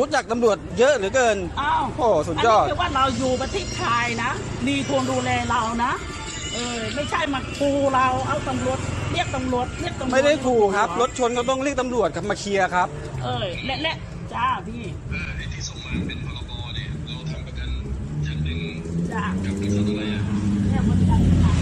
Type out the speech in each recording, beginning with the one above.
รู้จักตำรวจเยอะเหลือเกิน อ้าวโอ้สุดยอด นนี้คือว่าเราอยู่ประเทศไทยนะ มีคนดูแลเรานะ เออ ไม่ใช่มาคูเราเอาตำรวจเรียกตำรวจเรียกตำรวจไม่ได้ขู่ครับ รถชนก็ต้องเรียกตำรวจครับมาเคลียร์ครับ เออและและจ้าพี่ที่ส่งมาเป็นพรบเนี่ยเราทำประกันชั้นหนึ่งจ้า กับบริษัทอะไรอะ เนี่ยคนไทยค่ะ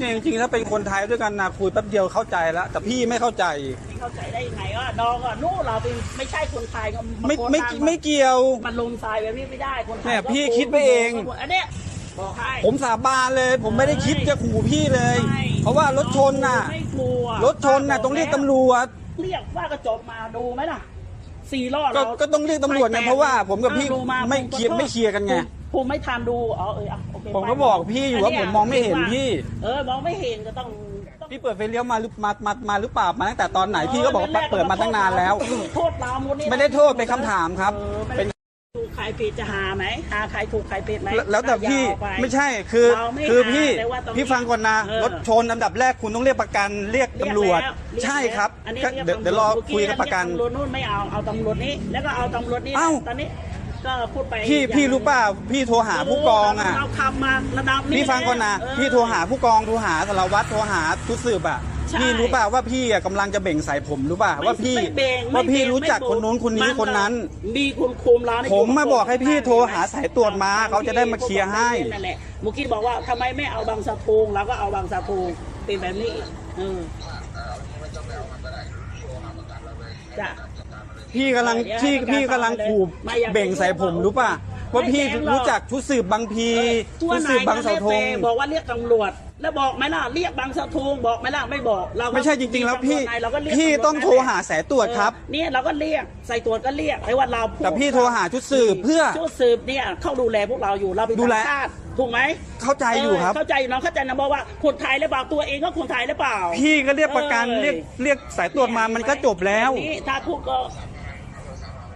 เนี่ยจริงๆถ้าเป็นคนไทยด้วยกันนะคุยแป๊บเดียวเข้าใจแล้วแต่พี่ไม่เข้าใจ ไม่เข้าใจได้ยังไงว่าน้องอะนู่นเราเป็นไม่ใช่คนไทยก็าไม่โพสต์ไม่ตาไม่เกี่ยว มันลงทรายแบบนี้ไม่ได้คนไทยเนี่ยก็พี่ขู่คิดไปเองอันเนี้ยบอกให้ ผมสาบานเลย ผมไม่ได้คิดจะขู่พี่เลย ไม่เพราะว่ารถชนน่ะ ไม่กลัวรถชนน่ะต้องเรียกตำรวจ เรียกว่ากระจกมาดูไหมล่ะ สี่รอบก็เราก็ต้องเรียกตำรวจไงเพราะว่าผมกับพี่ดูาไม่ผเคลียร์ขอโทษไม่เคลียร์กันไง ผมไม่ทันดูอ๋อเอออะโอเคผมก็บอกพี่อยู่ว่าผมมองไม่เห็นพี่ เออมองไม่เห็นก็ต้องต้องพี่เปิดไฟเลี้ยวมาหรือมามามาหรือเปล่ามาตั้งแต่ตอนไหนพี่ก็บอกว่าเปิดมาตั้งนานแล้ว โทษเราหมดนี่ไม่ได้โทษเป็นคำถามครับเออไม่เป็นได้ ถูกใครผิดจะหาไหมหาใครถูกใครผิดไหมแล้วแล้วแต่พี่ยาวปไม่ใช่คือเราไม่คือหาพี่แต่ว่าตรงนี้พี่ฟังก่อนนะเออรถชนอันดับแรกคุณต้องเรียกประกันเรียกตำรวจเยกแล้ใช่ครับอันนี้ก็รีกเดี๋ยวเดี๋ยวรอตำวจคุยกับประกันเรียตำรวจนู่นไม่เอาเอาตำรวจนี้แล้วก็เอาตำรวจนี้เอ้าตอนนี้ก็พูดไปพี่อย่างพี่รู้เปล่าพี่โทรหาผู้กองอะเราขับมาระดับนี้พี่ฟังก่อนนะเออพี่โทรหาผู้กองโทรหาสารวัตรโทรหาชุดสืบอะ ใช่พี่รู้เปล่าว่าพี่อะกำลังจะเบ่งใส่ผมรู้เปล่าไม่ว่าพี่ ไม่เบ่งว่าพี่ไม่เบ่งรู้จักไม่คนนู้นคนนี้มัคนนั้น มีคุณคุมเราในผมมายู่บอกให้พี่โทรหาไหมสายตรวจมาเขาจะได้มาเคลียร์ให้ นั่นแหละเมุกี้บอกว่าทำไมไม่เอาบางสะพุงเราก็เอาบางสะพุงเป็นแบบนี้เออจ้ะ พี่กำลังเดี๋ยวพี่ให้ประกันพี่กำลังขู่มาอย่าเบ่งใส่ผมรู้ป่ะ ว่าไม่พี่แจ้งหรอกรู้จักชุดสืบบางพีตัวชุดไหนสืบบางเสาธงก็รียกไปบอกว่าเรียกตำรวจ แล้วบอกไหมล่ะเรียกบางสะพุงบอกไหมล่ะไม่บอกเราก็ไม่ใช่จริง ๆ แล้วพี่มีตำรจไหนเราก็เรียกพี่ตำวจต้องโทรหาสายตรวจครับเออเนี่ยเราก็เรียกใส่ตรวจก็เรียกไอ้ว่าเราพูดแต่พี่โทรหาชุดสืบเพื่อชุดสืบเนี่ยเขาดูแลพวกเราอยู่เราเป็นดูแลต่างชาติถูกไหมเข้าใจอยู่ครับเเข้าใจอยู่น้องเข้าใจนะบอกว่าคนไทยหรือเปล่าตัวเองก็คนไทยหรือเปล่า พี่ก็เรียกประกันเออเรียกเรียกสายตรวจมามันก็จบแล้วบบนี้ถ้าพูดก็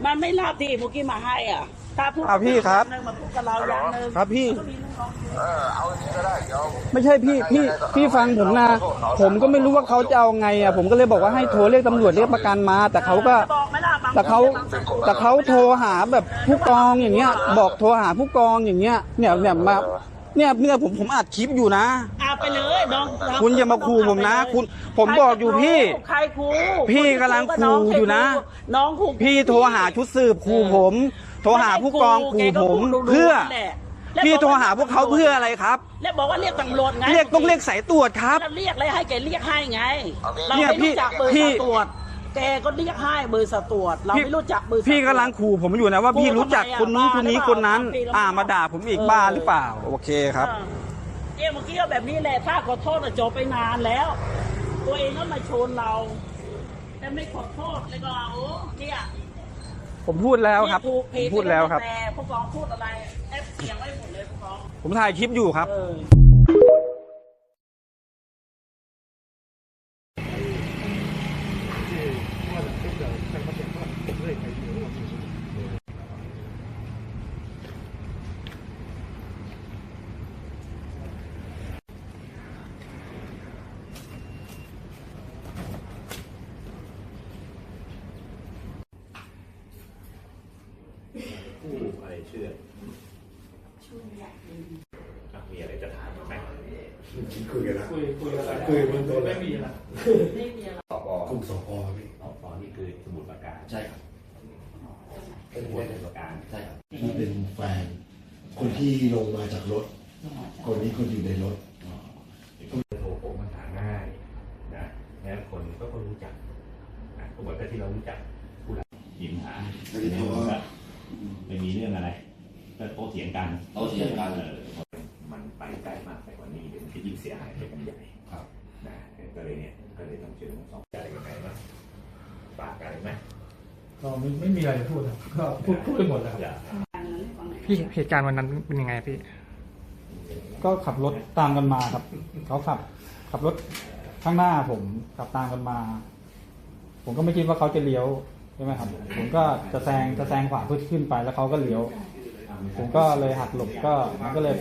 มันไม่รับที่เมื่อกี้มาให้อะ ถ้าพูดอะพี่ครับมาพูดกับเราอย่างหนึงครับพี่ ก็มีลูกน้องเออเอาอย่างนี้ก็ได้เดี๋ยวไม่ใช่พี่พี่พี่ฟังผมนะ ผมก็ไม่รู้ว่าเขาจะเอาไงอะผมก็เลยบอกว่าให้โทรเรียกตำรวจเรียกประกันมา แต่เขาก็จะบอกไหมล่ะบงแต่เขาบงสะพุงแต่เขาโทรหาแบบผู้กองอย่างเงี้ย บอกโทรหาผู้กองอย่างเงี้ยเนี่ยเนี่ยมาเนี่ยเนี่ยผมผมอัดคลิปอยู่นะอาไปเลยน้องคุณอย่ามาขู่ผมนะคุณผมบอกอยู่พี่ใครขู่พี่กำลังขู่อยู่นะ น้องขู่พี่โทรหาชุดสืบขู่ผม โทรหาผู้กองขู่ผมเพื่อ พี่โทรหาพวกเขาเพื่ออะไรครับ แล้วบอกว่าเรียกตำรวจไงเรียกต้องเรียกสายตรวจครับแล้วเรียกเลยให้แกเรียกให้ไง เราเนี่ยไม่พี่รู้จักเบอร์พี่สายตรวจแกก็เรียกให้เบอร์สายตรวจเราพี่ไม่รู้จักเบอร์สายตรวจพี่กำลังขู่ผมอยู่นะว่าพี่รู้จักคนนู้นคนนี้คนนั้นบ้าหรือเปล่าอ่ามาด่าผมอีกบ้าหรือเปล่า โอเคครับอ่าเนี่ยเมื่อกี้ก็แบบนี้แหละถ้าขอโทษอะจบไปนานแล้ว ตัวเองก็มาชนเราแต่ไม่ขอโทษเลยก็เอาเนี่ย ผมพูดแล้วครับถูกผผิมดพูดแล้วครับ แต่ผู้กองพูดอะไรแอปเสียงไว้หมดเลยผู้กองผมถ่ายคลิปอยู่ครับ เออ ผู้อะไรเชื่ออะมีอะไรจะถามไหมคุยกันแล้วคุยคุยอะไรคุยเบื้องต้นแล้ไม่วมีละไม่มีอะไรสปกลุ่มสพพี่สปนี่คือสมุดประการใช่ครับเป็นสมุดประการใช่ครับที่เป็นแฟน คนที่ลงมาจากรถ คนนี้คนอยู่ในรถ โทรผมมันหาง่ายนะแล้วคนก็ก็รู้จักนะก็เหมือนกับที่เรารู้จักผู้รับยิ้มหาไม่ได้ทะเลาะ ไม่มีเรื่องอะไรก็โต้เถียงกันโต้เถียงกันออมันไปไกลมากไปกว่านี้เดี๋ยวมันจะยิ่งเสียหายไปกันใหญ่ครับนะก็เลยเนี่ยก็เลยต้องเชิญทั้งสองใจกันไหนบ้างปากกันไหมก็ไม่ไม่มีอะไรจะพูดครับก็พูดพูดไปหมดแล้วครับอย่าพี่เหตุการณ์วันนั้นเป็นยังไงพี่ ก็ขับรถตามกันมาครับเขาขับ ขับรถข้างหน้าผมขับตามกันมา ผมก็ไม่คิดว่าเขาจะเลี้ยว ใช่ไหมครับ ผมก็จะแซงจะแซงขวาเพื่อขึ้นไปแล้วเขาก็เลี้ยว ผมก็เลยหักหลบก็มันก็เลย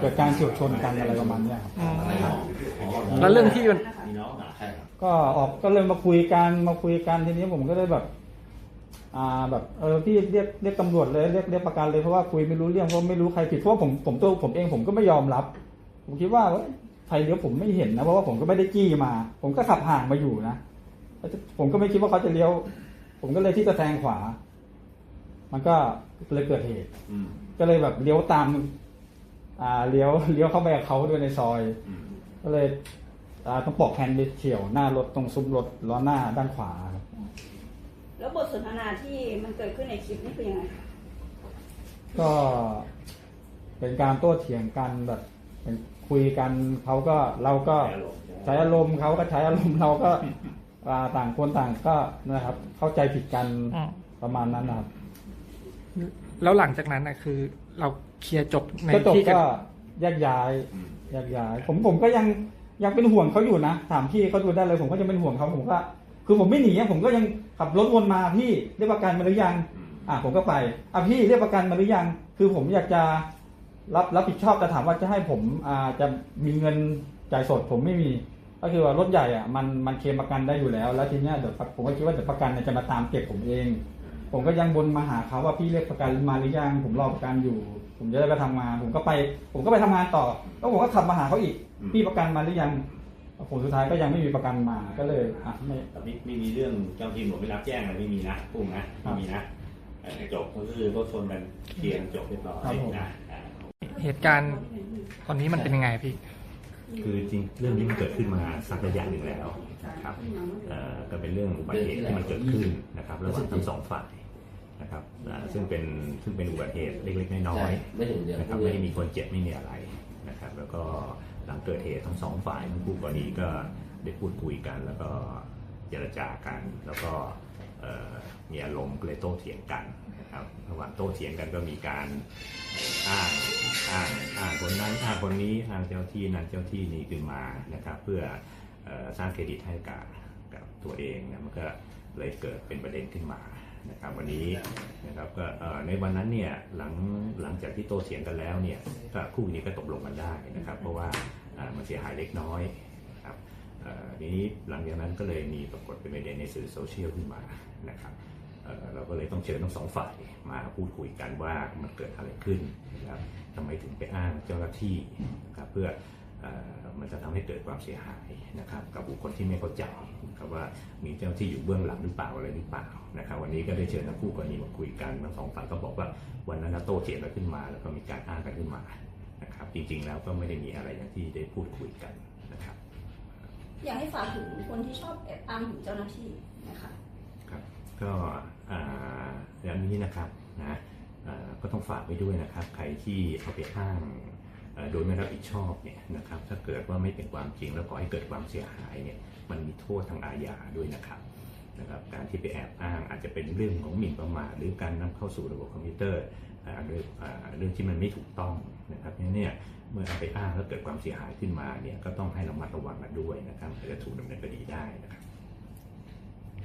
เกิดการเฉียวชนกันอะไรประมาณเนี้ยครับ แล้วเรื่องที่มันมีน้องอะใช่ครับก็ออกก็เลยมาคุยกันมาคุยกันทีนี้ผมก็เลยแบบ อ่าแบบเออพี่เรียกเรียกตำรวจเลยเรียกเรียกประกันเลยเพราะว่าคุยไม่รู้เรื่องเพราะไม่รู้ใครผิดเพราะว่าผมผมตัวผมเองผมก็ไม่ยอมรับ ผมคิดว่าเอ้ยใครเลี้ยวผมไม่เห็นนะเพราะว่าผมก็ไม่ได้จี้มา ผมก็ขับห่างมาอยู่นะแล้วผมก็ไม่คิดว่าเขาจะเลี้ยว ผมก็เลยที่จะแซงขวา มันก็เลยเกิดเหตุ อืมก็เลยแบบเลี้ยวตาม อ่าเลี้ยวเลี้ยวเข้าไปกับเขาด้วยในซอย อืมก็เลยอ่าต้องปลอกแฮนด์ไปเฉียวหน้ารถตรงซุ้มรถล้อหน้าด้านขวาครับแล้วบทสนทนาที่มันเกิดขึ้นในคลิปนี่คือยังไงคะก็เป็นการโต้เถียงกันแบบเป็นคุยกันเขาก็เราก็ใช้อารมณ์เขาก็ใช้อารมณ์เราก็อ่า ต่างคนต่างก็นะครับ เข้าใจผิดกันอืมประมาณนั้นนะครับแล้วหลังจากนั้นนะคือ เราเคลียร์จบในก็จบที่กันก็แยกย้ายอืมแยกย้าย ผมผมก็ยังยังเป็นห่วงเขาอยู่นะถามพี่เขาดูได้เลยผมก็ยังเป็นห่วงเขาผมก็คือผมไม่หนีอะผมก็ยังขับรถวนมาพี่เรียกประกันมาหรือยังอืมอะผมก็ไปอะพี่เรียกประกันมาหรือยัง คือผมอยากจะรับรับผิดชอบแต่ถามว่าจะให้ผมอ่าจะมีเงินจ่ายสดผมไม่มี ก็คือว่ารถใหญ่อะมันมันเคลมประกันได้อยู่แล้ว แล้วทีเนี้ยเดี๋ยวผมก็คิดว่าเดี๋ยวประกันเนี่ยจะมาตามเก็บผมเอง ผมก็ยังบนมาหาเขาว่าพี่เรียกประกันมาหรือยังผมรอประกันอยู่ ผมจะได้ไปทำงาน ผมก็ไป ผมก็ไปทำงานต่อ แล้วผมก็ขับมาหาเขาอีกอืมพี่ประกันมาหรือยังผลสุดท้ายก็ยังไม่มีประกันมาก็เลยอะไม่ แต่ไม่ไม่มีเรื่องเจ้าหน้าที่ตำรวจไม่รับแจ้งอะไรไม่มีนะพุ่งนะไม่มีนะเอ่อจบก็คือรถชนกันเคลียร์กันจบเรียบร้อยครับผม นะอ่า เหตุการณ์ตอนนี้มันเป็นยังไงพี่ คือจริงเรื่องนี้มันเกิดขึ้นมาสักระยะหนึ่งแล้วนะครับเอ่อก็เป็นเรื่องอุบัติเหตุที่มันเกิดขึ้นนะครับระหว่างทั้งสองฝ่ายนะครับอ่าซึ่งเป็นซึ่งเป็นอุบัติเหตุเล็กๆน้อยๆไม่ถึงเดือนนะครับไม่ได้มีคนเจ็บไม่มีอะไรนะครับ แล้วก็หลังเกิดเหตุทั้งสองฝ่ายทั้งคู่กรณีก็ได้พูดคุยกัน แล้วก็เจรจากันแล้วก็เอ่อ มีอารมณ์ก็เลยโต้เถียงกันนะครับระหว่างโต้เถียงกันก็มีการอ้างอ้างอ้างคนนั้นอ้างคนนี้อ้างเจ้าที่นั้นเจ้าที่นี้ขึ้นมานะครับ เพื่อสร้างเครดิตให้กับกับตัวเองนะมันก็เลยเกิดเป็นประเด็นขึ้นมานะครับวันนี้นะครับก็ในวันนั้นเนี่ยหลังหลังจากที่โต้เถียงกันแล้วเนี่ยก็คู่นี้ก็ตกลงกันได้นะครับ เพราะว่ามันเสียหายเล็กน้อย ทีนี้หลังจากนั้นก็เลยมีปรากฏเป็นประเด็นในสื่อโซเชียลขึ้นมานะครับเเราก็เลยต้องเชิญทั้งสองฝ่ายมาพูดคุยกันว่ามันเกิดอะไรขึ้นนะครับทำไมถึงไปอ้างเจ้าหน้าที่นะครับเพื่อมันจะทำให้เกิดความเสียหายนะครับ กับบุคคลที่ไม่เข้าใจนะครับว่ามีเจ้าที่อยู่เบื้องหลังหรือเปล่าอะไรหรือเปล่านะครับ วันนี้ก็ได้เชิญทั้งคู่กรณีมาคุยกันทั้งสองฝ่ายก็บอกว่าวันนั้นโต้เถียงกันขึ้นมา แล้วก็มีการอ้างกันขึ้นมานะครับ จริงๆแล้วก็ไม่ได้มีอะไรอย่างที่ได้พูดคุยกัน อยากให้ฝากถึงคนที่ชอบแอบอ้างถึงเจ้าหน้าที่นะคะครับก็อ่าอย่างนี้นะครับนะก็ต้องฝากไว้ด้วยนะครับ ใครที่เอาไปอ้างโดยไม่รับผิดชอบเนี่ยนะครับถ้าเกิดว่าไม่เป็นความจริงแล้วก่อให้เกิดความเสียหายเนี่ยมันมีโทษทางอาญาด้วยนะครับ นะครับการที่ไปแอบอ้างอาจจะเป็นเรื่องของหมิ่นประมาทหรือการนำเข้าสู่ระบบคอมพิวเตอร์เรื่องที่มันไม่ถูกต้องนะครับเนี่ยเมื่อเอาไปอ้างแล้วเกิดความเสียหายขึ้นมาเนี่ยก็ต้องให้ระมัดระวังกันด้วยนะครับอาจจะถูกดำเนินคดีได้นะครับ